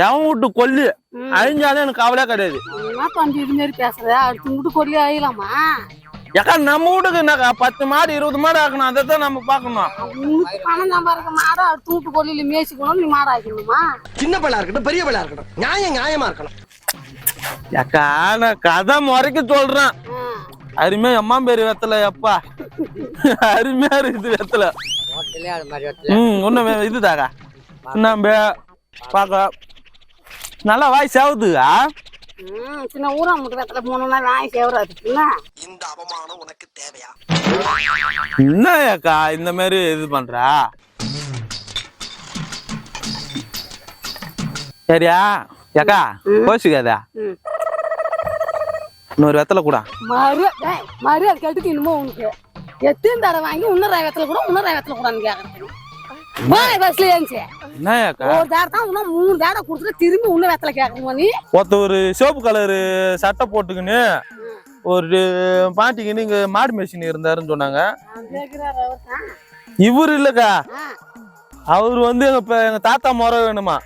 எவன் வீட்டு கொல்லி. அழிஞ்சாலும் எனக்கு கவலையே கிடையாது. பேசுற அடுத்து வீட்டு கொல்லி ஆயிலாமா ஏக்கா நம்ம வீட்டுக்கு என்னக்கா? பத்து மாடு இருபது மாடு ஆக்கணும். அதை தான் நம்ம பார்க்கணும். பணம் சம்பாதிக்க மாடு வீட்டு கொல்லியில மேய்ச்சிக்கணும். நீ மாடு ஆக்கணுமா சின்ன பிள்ளை இருக்கட்டும் பெரிய பிள்ளை இருக்கட்டும். நியாயம் நியாயமா இருக்கணும். ஏக்கா நான் கதை முறைக்கு சொல்றேன். அருமையா அம்மா பேரு வெத்தல அப்பா. அருமையா இருக்குது வெத்தல. ஒன்றும் இதுதாக்கா. நம்ம பார்க்க நல்லா வாய் சேவுதுக்கா ம் சின்ன ஊரா முட்டு வெத்தல போனோம்னா நாய் சேவராது இந்த அவமானம் உனக்கு தேவையா? என்ன அக்கா இந்த மாதிரி இது பண்றா? சரியா? ஏக்கா கோச்சுக்காதா. ம். இன்னொரு வெத்தலை கூட. மரியாதை மரியாதை கேட்டுக்கு இன்னுமோ உனக்கு. எத்தனை தடவை வாங்கி இன்னொரு வேகத்துல கூட இன்னொரு வேகத்துல கூடான்னு கேக்குறேன். போய் பஸ்ல ஏஞ்சி என்ன அக்கா ஒரு தடவை தான் இன்னும் மூணு தடவை கொடுத்துட்டு திரும்பி இன்னும் வெத்தல கேட்கணும் நீ ஒருத்த ஒரு சிவப்பு கலரு சட்டை போட்டுக்கின்னு ஒரு பாட்டிக்கின்னு இங்க மாடு மேய்ச்சின்னு இருந்தாருன்னு சொன்னாங்க. இவர் இல்லக்கா. அவர் வந்து எங்க எங்க தாத்தா முறை வேணுமா?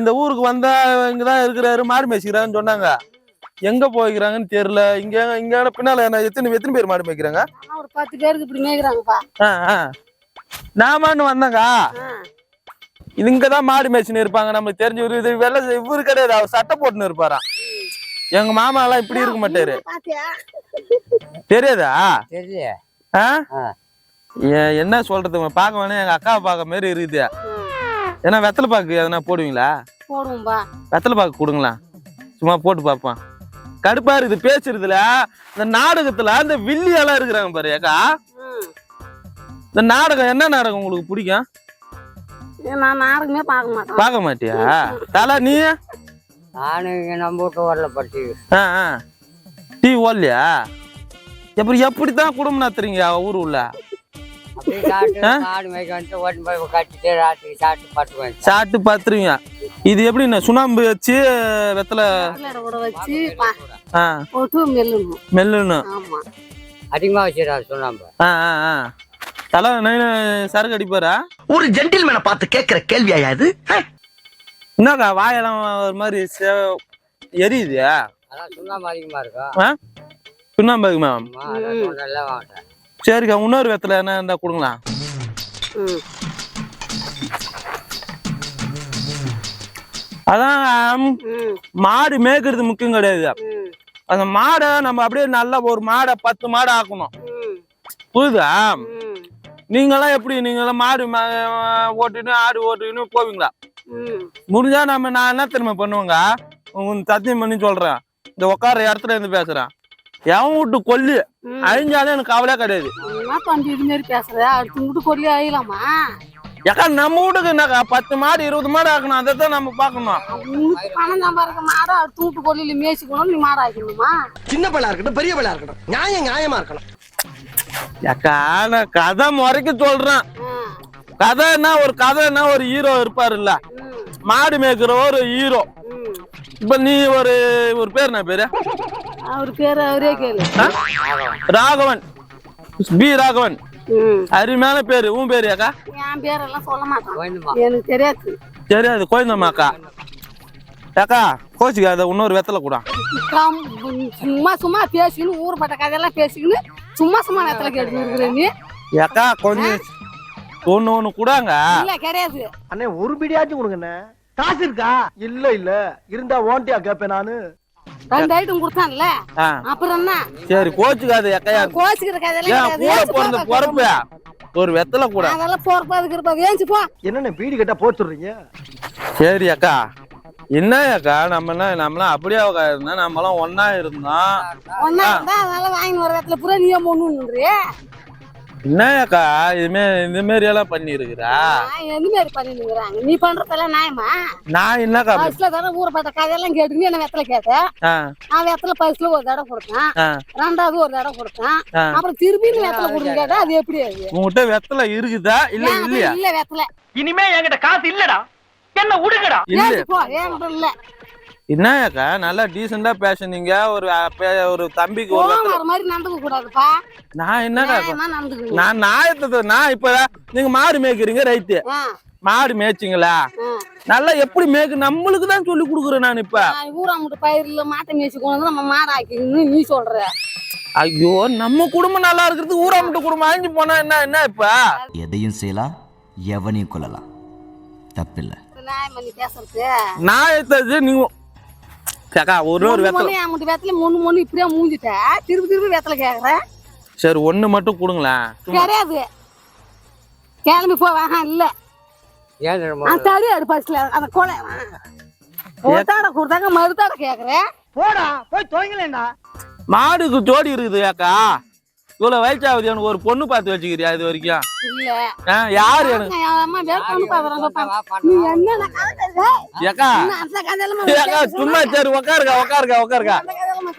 இந்த ஊருக்கு வந்தா இங்கதான் இருக்கிறாரு மாடு மேய்ச்சிக்கிறாருன்னு சொன்னாங்க. எங்க போய்க்கிறாங்கன்னு தெரியல. இங்க இங்க பின்னால எத்தனை எத்தனை பேர் மாடு மேய்க்கிறாங்க? ஒரு பத்து பேருக்கு இப்படி மேய்க்கிறாங்கப்பா. நாமான்னு வந்தங்க. இங்கதான் மாடு மேய்ச்சின்னு இருப்பாங்க. நம்மளுக்கு தெரிஞ்ச ஒரு இது வெள்ள இவரு கிடையாது. அவர் சட்டை போட்டுன்னு இருப்பாராம். எங்க மாமா எல்லாம் இப்படி இருக்க மாட்டாரு. பாத்தியா? தெரியாதா? என்ன சொல்றது? பார்க்க வேணா எங்க அக்காவை பார்க்க மாதிரி இருக்குது. ஏன்னா வெத்தலை பாக்கு எதனா போடுவீங்களா? வெத்தலை பாக்கு கொடுங்களேன். சும்மா போட்டு பார்ப்போம். கடுப்பா இருக்குது பேசுறதுல. இந்த நாடகத்துல இந்த வில்லி எல்லாம் இருக்கிறாங்க பாரு ஏக்கா. இந்த நாடகம் என்ன நாடகம் உங்களுக்கு பிடிக்கும்? நான் நாடகமே பார்க்க மாட்டேன். பார்க்க மாட்டியா? தலை நீ? இங்கே நம்ம வீட்டு வரல பட்டி ஆ ஆ. டீ ஓடலையா? எப்படி எப்படித்தான் குடும்பம் நடத்துறீங்க ஊர் உள்ள? சாப்பிட்டு பார்த்துருவீங்க இது எப்படி என்ன சுண்ணாம்பு வச்சு வெத்தலை? மெல்லணும். அதிகமாக வச்சிடறாரு சுண்ணாம்பு. ஆ ஆ ஆ. தலை நைனு சரக்கு அடிப்பாரா ஒரு ஜென்டில்மேனை பார்த்து கேட்கிற கேள்வியா இது? என்னக்கா வாயெல்லாம் ஒரு மாதிரி சே- எரியுது? அதான் சுண்ணாம்பு இருக்கும் சரிக்கா இன்னொரு வெத்தலை என்ன இருந்தா கொடுங்களா. அதான். மாடு மேய்க்கிறது முக்கியம் கிடையாது. அந்த மாடை நம்ம அப்படியே நல்லா ஒரு மாடை பத்து மாடு ஆக்கணும். புரியுதா? ம். நீங்கெல்லாம் எப்படி? நீங்களாம் மாடு மா- ஓட்டின்னு ஆடு ஓட்டின்னு போவீங்களா? ம். முடிஞ்சா நம்ம நான் என்ன திரும்ப பண்ணுவேங்க? உங்களுக்கு சத்தியம் பண்ணி சொல்றேன். இந்த உட்கார இடத்துல இருந்து பேசுறேன். எவன் வீட்டு கொல்லி. அழிஞ்சாலும் எனக்கு கவலையே கிடையாது. என்ன தம்பி இது மாதிரி பேசுற அடுத்து வீட்டு கொல்லி ஆயிலாமா ஏக்கா நம்ம வீட்டுக்கு என்னக்கா? பத்து மாடு இருபது மாடு ஆக்கணும். அதை தான் நம்ம பார்க்கணும். பணம் சம்பாதிக்க மாடு அடுத்து வீட்டு கொல்லியில மேய்ச்சிக்கணும் நீ மாடு ஆக்கணுமா சின்ன பிள்ளை இருக்கட்டும் பெரிய பிள்ளை இருக்கட்டும். நியாயம் நியாயமா இருக்கணும். கதை முறைக்கு சொல்றேன். கதைன்னா ஒரு கதைன்னா ஒரு ஹீரோ இருப்பாருல்ல. மாடு மேய்க்கிற ஒரு ஹீரோ. இப்ப நீ ஒரு ஒரு பேர் என்ன பேரு? அவர் பேரு அவரே கேளு? ராகவன். பி ராகவன். அருமையான பேரு. உன் பேரு ஏக்கா? என் பேரெல்லாம் சொல்ல மாட்டான். கோயந்துமா எனக்கு தெரியாது. தெரியாது. கோயந்தம்மாக்கா ஏக்கா கோச்சிக்காத இன்னொரு வெத்தலை கூட. சும்மா சும்மா பேசிக்கின்னு ஊர்பட்ட கதையெல்லாம் பேசிக்கின்னு சும்மா சும்மா நேரத்துல கேட்டு இருக்கிற நீ. ஏக்கா கொஞ்சம் ஒண்ணு ஒண்ணு கூடாங்க. இல்ல கிடையாது. அண்ணே ஒரு பிடியாச்சும் கொடுங்கண்ணே. காசு இருக்கா? இல்ல இல்ல. இருந்தா ஓண்டியா கேப்பேன் நானு. ரெண்டு ஐட்டம் கொடுத்தான்ல. ஆ. அப்புறம் என்ன? சரி கோச்சுக்காத ஏக்கையா கோச்சிக்கிற கதையெல்லாம் கூட பிறந்த பொறுப்பு ஒரு வெத்தலை கூட. அதெல்லாம் பொறுப்பா இருக்கிறப்ப ஏஞ்சி போ பீடி கட்டா போச்சுடுறீங்க சரி அக்கா என்ன அக்கா நம்ம என்ன நம்மளாம் அப்படியே இருந்தா நம்மளாம் ஒண்ணா இருந்தோம் ஒன்னா இருந்தா அதனால வாங்கி ஒரு இடத்துல பூரா நீயே முன்னுன்றி என்ன அக்கா இதுமே இந்த மாதிரி எல்லாம் பண்ணி இருக்கிறா எந்த மாதிரி பண்ணிருக்கிறாங்க? நீ பண்றதெல்லாம் நியாயமா? நான் என்னக்கா பஸ்ல தானே ஊர்பட்ட கதையெல்லாம் கேட்டுக்கின்னு என்ன வெத்தலை கேட்ட? ஆ. நான் வெத்தலை பஸ்ல ஒரு தடவை கொடுத்தேன். ரெண்டாவது ஒரு தடவை கொடுத்தேன். அப்புறம் திருப்பி நீ வெத்தலை கொடுங்க கேட்டா அது எப்படி உங்ககிட்ட வெத்தலை இருக்குதா? இல்ல இல்ல வெத்தலை. இனிமே என்கிட்ட காசு இல்லடா. என்ன விடுங்கடா இல்ல. ஏஞ்சி போ ஏன் இல்ல என்ன அக்கா நல்லா டீசெண்டா பேசுனீங்க. ஒரு ஒரு தம்பிக்கு ஒரு கோவம் வெத்தலை வர மாதிரி நடந்துக்க கூடாதுப்பா நான் என்னக்கா நடந்துக்கணும் நான் நாயத்தை நான் இப்ப நீங்க மாடு மேய்க்கிறீங்க ரைட்டு. மாடு மேய்ச்சிங்களா? நல்லா எப்படி மேய்க்கு? நம்மளுக்கு தான் சொல்லி கொடுக்குறேன் நான் இப்ப. ஊரா முட்டு பயிரில் மாட்டை மேய்ச்சி கொண்டு நம்ம மாடு ஆக்கிக்கணும்னு நீ சொல்ற. ஐயோ நம்ம குடும்பம் நல்லா இருக்கிறது ஊரா மட்டும் குடும்பம் அழிஞ்சு போனா என்ன என்ன இப்ப? எதையும் செய்யலாம் எவனையும் கொல்லலாம். தப்பில்லை. நியாயம் பண்ணி பேசுறது? நான் எடுத்தது நீங்க கேக்கா ஒரு ஒரு வெத்தலை ஒண்ணு என் முட்டு வெத்தல மூணு மூணு இப்படியே மூஞ்சிட்ட. திருப்பி திருப்பி வெத்தலை கேக்குற. சரி ஒண்ணு மட்டும் கொடுங்களேன். கிடையாது. கிளம்பி போ வேணாம் இல்ல. ஏன் தடியாரு பஸ்ல அந்த கொலை. ஒருத்தாட கொடுத்தாங்க மறுத்தாட கேக்குறேன் போடா போய் துவங்கலேண்டா மாடுக்கு ஜோடி இருக்குது ஏக்கா. இவ்வளவு வயசாகுது எனக்கு ஒரு பொண்ணு பார்த்து வச்சுக்கிறியா இது வரைக்கும்? யாரு சும்மா சரி உக்காருக்கா உக்காருக்கா உக்காருக்கா.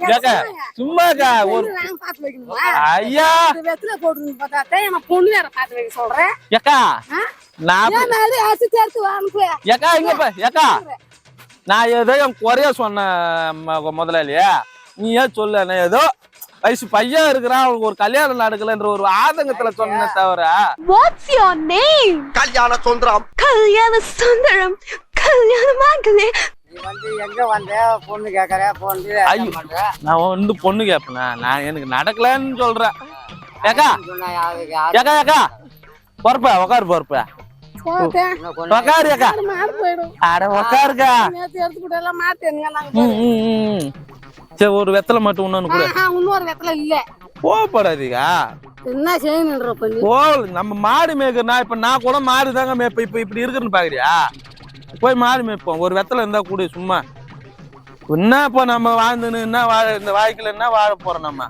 ஏக்கா. சும்மாக்கா ஒரு ஐயா. ஏக்கா? நான் ஏக்கா இங்க பா ஏக்கா. நான் ஏதோ என் குறைய சொன்னேன் ம- முதலாளியா. நீ ஏன் சொல்ல ஏதோ வயசு பையன் இருக்கிறான் அவனுக்கு ஒரு கல்யாணம் நடக்கலன்ற ஒரு ஆதங்கத்துல சொன்ன தவிர. What's your name? Kalyana Sundaram. நீ வந்து எங்க வந்த? பொண்ணு கேக்குற பொண்ணு ஐயோ. பண்ற? நான் வந்து பொண்ணு கேட்பேனா நான் எனக்கு நடக்கலன்னு சொல்றேன். ஏக்கா ஏக்கா ஏக்கா பொறுப்பா உக்காரு பொறுப்பா. உக்காரு ஏக்கா. அட உக்காருக்கா. சரி ஒரு வெத்தலை மட்டும் இன்னொன்னு கூட. இன்னொரு வெத்தலை இல்ல. கோவப்படாதீங்க. என்ன ஓ நம்ம மாடு மேய்க்கிறனா இப்ப நான் கூட மாடு தாங்க மேய்ப்பேன். இப்ப இப்படி இருக்குன்னு பாக்குறியா? போய் மாடு மேய்ப்போம். ஒரு வெத்தலை இருந்தா கூட சும்மா. என்ன இப்போ நம்ம வாழ்ந்துன்னு என்ன வாழ இந்த வாழ்க்கையில என்ன வாழ போறோம் நம்ம?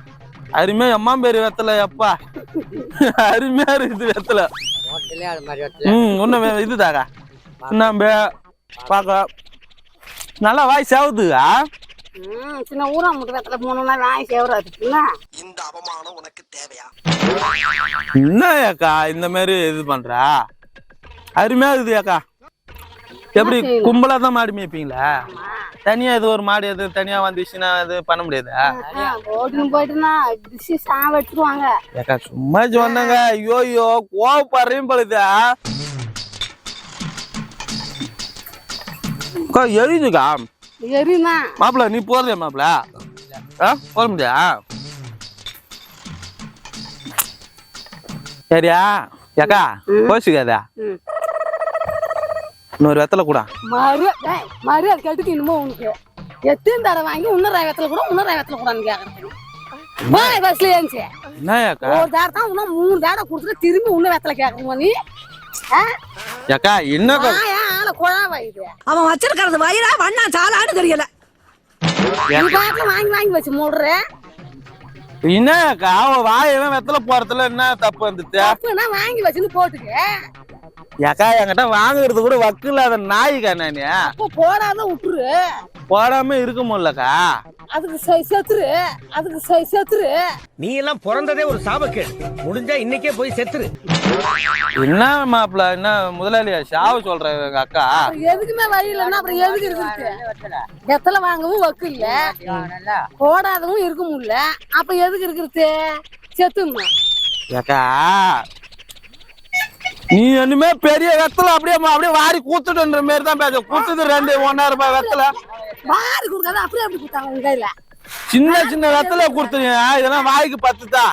அருமையா அம்மா பேரு வெத்தலை எப்பா அருமையா இருக்குது வெத்தலை. ம் ஒன்றும் இதுதாக்கா நம்ம பார்க்க நல்லா வாய் சேவுதுக்கா? சின்ன ஊரா முட்டு வெத்தலை மூணு நாள் வாங்கி சேவராதுக்குல்ல இந்த அவமானம் உனக்கு தேவையா? என்ன ஏக்கா இந்த மாதிரி இது பண்றா? அருமையா இருக்குது ஏக்கா எப்படி? கும்பலா தான் மாடு மேய்ப்பீங்களா? தனியா இது ஒரு மாடு எது தனியா வந்துச்சுன்னா அது பண்ண முடியாதா? ஏக்கா சும்மா சொன்னாங்க. ஐயோ ஐயோ கோவப்படுறையும் பழுதா அக்கா எரியுதுக்கா? எரினா. மாப்பிள நீ போறதே மாப்பிள? ஆ போற முடியா? சரியா? ஏக்கா கோச்சுக்காதா. இன்னொரு வெத்தலை கூட. மறு மறு அது கேட்டுக்கு இன்னுமோ உனக்கு. எத்தனை தடவை வாங்கி இன்னொரு ரகத்துல கூட இன்னொரு ரகத்துல கூடான்னு கேக்குறேன். போய் பஸ்ல என்ன ஒரு தான் இன்னும் மூணு தடவை கொடுத்துட்டு திரும்பி இன்னும் வெத்தலை கேட்கணுமா நீ? ஏக்கா என்னக்கா வாயா, ஆளை குழாவா இது? அவன் வச்சிருக்கிறது வயிறா வண்ணா சாலான்னு தெரியல. நீ பாட்டுல வாங்கி வாங்கி வச்சு மூடுற. என்ன அவன் வாயெல்லாம் வெத்தலை போறதுல என்ன தப்பு வந்துச்சு தப்புனா வாங்கி வச்சுன்னு போட்டுக்க. ஏக்கா என்கிட்ட வாங்குறது கூட வக்கு இல்லாத நாய்க்கா நானு அப்போ போடாத விட்டுரு. போடாம இருக்க முடியலக்கா அதுக்கு செ- செத்துரு. அதுக்கு செ- செத்துரு. நீ எல்லாம் பிறந்ததே ஒரு சாபக்கேடு. முடிஞ்சா இன்னைக்கே போய் செத்துரு. என்ன மாப்பிள என்ன முதலாளியா? சாவ சொல்ற எங்க அக்கா. எதுக்குமே வழி இல்லைன்னா அப்புறம் எதுக்கு இருக்கு வெத்தலை வாங்கவும் வக்கு இல்ல. போடாதவும் இருக்க முடியல. அப்ப எதுக்கு இருக்கிறது? செத்துமா ஏக்கா நீ என்னமே பெரிய வெத்தலை அப்படியே அப்படியே வாரி கூத்துட்டுன்ற மாதிரி தான் பேச. கூத்துது ரெண்டு ஒன்னாயிரம் ரூபாய் வெத்தலை. மாறி கொடுக்காத அப்படியே அப்படி கொடுத்தாங்க உங்க கையில சின்ன சின்ன வெத்தலை கொடுத்துருங்க. இதெல்லாம் வாய்க்கு பத்துதா.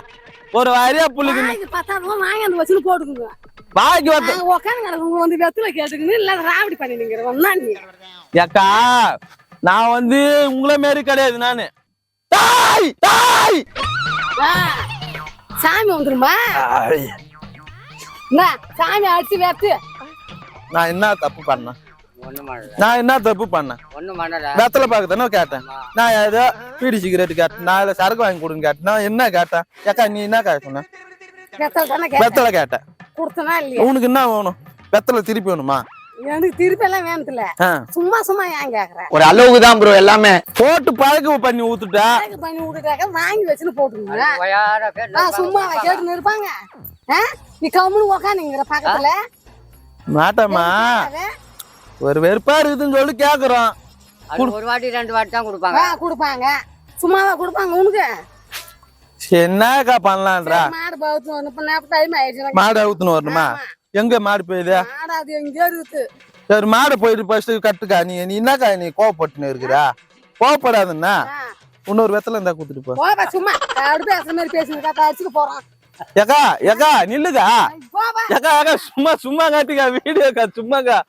ஒரு வரியா புள்ளிக்கு வாங்கி பத்தாதவங்க வாங்கி அந்த வச்சுன்னு போட்டுக்குங்க. வாய்க்கு நாங்க உட்காந்து கிடக்குங்க வந்து வெத்தலை கேட்டுக்கணும் இல்ல ராவடி பண்ணிடுங்கிறவன் நீ. ஏக்கா நான் வந்து உங்களை மாரி கிடையாது நானு. தாய் தாய்! சாமி வந்துருமா? என்ன சாமி அடிச்சு வெத்து. நான் என்ன தப்பு பண்ணேன்? நான் என்ன தப்பு பண்ணேன் வெத்தலை பார்க்கத்தானே கேட்டேன். நான் ஏதோ பீடி சிகரெட் கேட்டேன். நான் இல்ல சரக்கு வாங்கி கொடுங்க கேட்டேன். நான் என்ன கேட்டேன்? ஏக்கா நீ என்ன கேட்ட சொன்ன? வெத்தலை தானே கேட்டேன் உனக்கு என்ன வேணும்? வெத்தலை திருப்பி வேணுமா? எனக்கு திருப்பி எல்லாம் வேணத்துல ஆ. சும்மா சும்மா ஏன் கேக்குறேன் ஒரு அளவுக்கு தான் ப்ரோ எல்லாமே. போட்டு பழக்க பண்ணி ஊத்துட்டா. பண்ணி வாங்கி வச்சுன்னு போட்டுருங்க சும்மா கேட்டு இருப்பாங்க? நீ கம்முனு உக்காந்துங்கிற பக்கத்துல. மாட்டம்மா. ஒரு வெறுப்பா இருக்குதுன்னு சொல்லி கேக்குறோம். அது ஒரு வாட்டி ரெண்டு வாட்டி தான் கொடுப்பாங்க. கொடுப்பாங்க. சும்மாவா கொடுப்பாங்க உனக்கு? என்னக்கா பண்ணலான்றா? மாடு. மாடு அவுத்துன்னு வரணுமா? எங்க மாடு போயுது? சரி மாடு போயிட்டு ஃபர்ஸ்ட் கட்டுக்கா. நீ நீ என்னக்கா நீ கோவப்பட்டுன்னு இருக்கிறா? கோவப்படாதுன்னா. இன்னொரு வெத்தலை இருந்தா கொடுத்துட்டு போ. சும்மா. மாதிரி பேசுனதா அடிச்சுக்க போறான். ஏக்கா ஏக்கா நில்லுக்கா. ஏக்கா ஏக்கா சும்மா சும்மா காட்டுக்கா. வீடியோக்கா சும்மாக்கா.